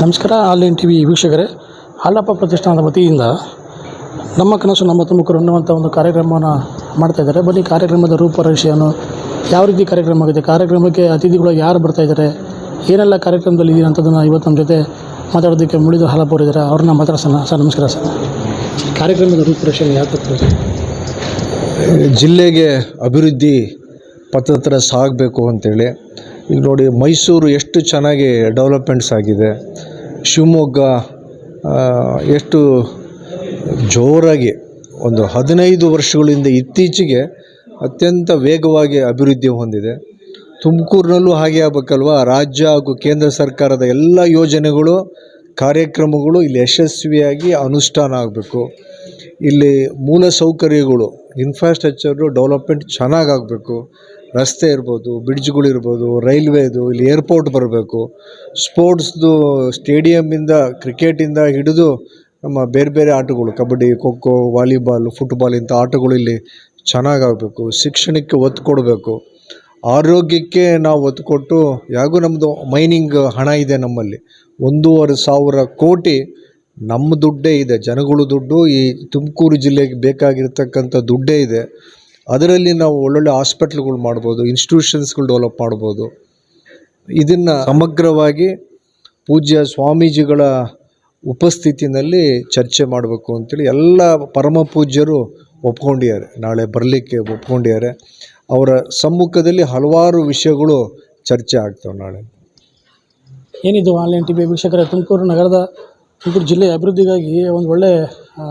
ನಮಸ್ಕಾರ online T V ವೀಕ್ಷಕರೇ. ಹಾಲಪ್ಪ ಪ್ರತಿಷ್ಠಾನದ ವತಿಯಿಂದ ನಮ್ಮ ಕನಸು, ನಮ್ಮ ತುಮಕೂರು ಅನ್ನುವಂಥ ಒಂದು ಕಾರ್ಯಕ್ರಮವನ್ನು ಮಾಡ್ತಾಯಿದ್ದಾರೆ ಬನ್ನಿ, ಕಾರ್ಯಕ್ರಮದ ರೂಪರೇಷೆಯನ್ನು ಯಾವ ರೀತಿ ಕಾರ್ಯಕ್ರಮ ಆಗಿದೆ, ಕಾರ್ಯಕ್ರಮಕ್ಕೆ ಅತಿಥಿಗಳು ಯಾರು ಬರ್ತಾ ಇದ್ದಾರೆ, ಏನೆಲ್ಲ ಕಾರ್ಯಕ್ರಮದಲ್ಲಿ ಇದೆ ಅಂತದನ್ನು ಇವತ್ತು ನಮ್ಮ ಜೊತೆ ಮಾತಾಡೋದಕ್ಕೆ ಮುಳಿದು ಹಾಲಪ್ಪ ಅವರಿದ್ದಾರೆ ಅವ್ರನ್ನ ಮಾತಾಡ್ಸೋಣ. ಸರ್, ನಮಸ್ಕಾರ ಸರ್. ಕಾರ್ಯಕ್ರಮದ ರೂಪರೇಷೆಯನ್ನು ಯಾವ ಥರ ಜಿಲ್ಲೆಗೆ ಅಭಿವೃದ್ಧಿ ಪತ್ರ ಸಾಗಬೇಕು ಅಂತೇಳಿ ಈಗ ನೋಡಿ ಮೈಸೂರು ಎಷ್ಟು ಚೆನ್ನಾಗಿ ಡೆವಲಪ್ಮೆಂಟ್ಸ್ ಆಗಿದೆ. ಶಿವಮೊಗ್ಗ ಎಷ್ಟು ಜೋರಾಗಿ ಒಂದು ಹದಿನೈದು ವರ್ಷಗಳಿಂದ ಇತ್ತೀಚೆಗೆ ಅತ್ಯಂತ ವೇಗವಾಗಿ ಅಭಿವೃದ್ಧಿ ಹೊಂದಿದೆ. ತುಮಕೂರಿನಲ್ಲೂ ಹಾಗೆ ಆಗಬೇಕಲ್ವಾ? ರಾಜ್ಯ ಹಾಗೂ ಕೇಂದ್ರ ಸರ್ಕಾರದ ಎಲ್ಲ ಯೋಜನೆಗಳು, ಕಾರ್ಯಕ್ರಮಗಳು ಇಲ್ಲಿ ಯಶಸ್ವಿಯಾಗಿ ಅನುಷ್ಠಾನ ಆಗಬೇಕು. ಇಲ್ಲಿ ಮೂಲ ಸೌಕರ್ಯಗಳು ಇನ್ಫ್ರಾಸ್ಟ್ರಕ್ಚರು ಡೆವಲಪ್ಮೆಂಟ್ ಚೆನ್ನಾಗಿ ಆಗಬೇಕು. ರಸ್ತೆ ಇರ್ಬೋದು ಬ್ರಿಡ್ಜ್ಗಳಿರ್ಬೋದು ರೈಲ್ವೇದು, ಇಲ್ಲಿ ಏರ್ಪೋರ್ಟ್ ಬರಬೇಕು. ಸ್ಪೋರ್ಟ್ಸ್ದು ಸ್ಟೇಡಿಯಮ್ಮಿಂದ ಕ್ರಿಕೆಟಿಂದ ಹಿಡಿದು ನಮ್ಮ ಬೇರೆ ಬೇರೆ ಆಟಗಳು, ಕಬಡ್ಡಿ ಖೋ ವಾಲಿಬಾಲ್ ಫುಟ್ಬಾಲ್ ಇಂಥ ಆಟಗಳು ಇಲ್ಲಿ ಚೆನ್ನಾಗಾಗಬೇಕು. ಶಿಕ್ಷಣಕ್ಕೆ ಒತ್ತು ಕೊಡಬೇಕು. ಆರೋಗ್ಯಕ್ಕೆ ನಾವು ಒತ್ತು ಕೊಟ್ಟು ಯಾಗೂ ನಮ್ಮದು ಮೈನಿಂಗ್ ಹಣ ಇದೆ ನಮ್ಮಲ್ಲಿ. ಒಂದೂವರೆ ಸಾವಿರ ಕೋಟಿ ನಮ್ಮ ದುಡ್ಡೇ ಇದೆ. ಜನಗಳು ದುಡ್ಡು ಈ ತುಮಕೂರು ಜಿಲ್ಲೆಗೆ ಬೇಕಾಗಿರ್ತಕ್ಕಂಥ ದುಡ್ಡೇ ಇದೆ. ಅದರಲ್ಲಿ ನಾವು ಒಳ್ಳೊಳ್ಳೆ ಹಾಸ್ಪಿಟ್ಲ್ಗಳು ಮಾಡ್ಬೋದು ಇನ್ಸ್ಟಿಟ್ಯೂಷನ್ಸ್ಗಳು ಡೆವಲಪ್ ಮಾಡ್ಬೋದು. ಇದನ್ನು ಸಮಗ್ರವಾಗಿ ಪೂಜ್ಯ ಸ್ವಾಮೀಜಿಗಳ ಉಪಸ್ಥಿತಿನಲ್ಲಿ ಚರ್ಚೆ ಮಾಡಬೇಕು ಅಂತೇಳಿ ಎಲ್ಲ ಪರಮ ಪೂಜ್ಯರು ಒಪ್ಕೊಂಡಿದ್ದಾರೆ. ನಾಳೆ ಬರಲಿಕ್ಕೆ ಒಪ್ಕೊಂಡಿದ್ದಾರೆ. ಅವರ ಸಮ್ಮುಖದಲ್ಲಿ ಹಲವಾರು ವಿಷಯಗಳು ಚರ್ಚೆ ಆಗ್ತವೆ ನಾಳೆ. ಏನಿದು ಆನ್ಲೈನ್ ಟಿ ವಿ ವೀಕ್ಷಕರೇ ತುಮಕೂರು ನಗರದ ತುಮಕೂರು ಜಿಲ್ಲೆಯ ಅಭಿವೃದ್ಧಿಗಾಗಿ ಒಂದು ಒಳ್ಳೆ ಆ,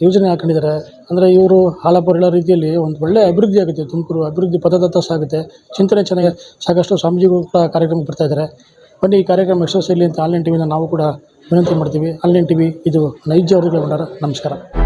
ಯೋಜನೆ ಹಾಕೊಂಡಿದ್ದಾರೆ. ಅಂದರೆ ಇವರು ಹಾಲಪ್ಪ ರೀತಿಯಲ್ಲಿ ಒಂದು ಒಳ್ಳೆ ಅಭಿವೃದ್ಧಿ ಆಗುತ್ತೆ. ತುಮಕೂರು ಅಭಿವೃದ್ಧಿ ಪಥದತ್ತ ಸಾಗುತ್ತೆ. ಚಿಂತನೆ ಚೆನ್ನಾಗಿ ಸಾಕಷ್ಟು ಸ್ವಾಮೀಜಿಗಳು ಕೂಡ ಕಾರ್ಯಕ್ರಮಕ್ಕೆ ಬರ್ತಾ ಇದ್ದಾರೆ. ಬನ್ನಿ, ಈ ಕಾರ್ಯಕ್ರಮ ಯಶಸ್ವಿರಲಿ ಅಂತ ಆನ್ಲೈನ್ ಟಿವಿನ ನಾವು ಕೂಡ ವಿನಂತಿ ಮಾಡ್ತೀವಿ. ಆನ್ಲೈನ್ ಟಿವಿ, ಇದು ನೈಜ ಭಂಡಾರ ನಮಸ್ಕಾರ.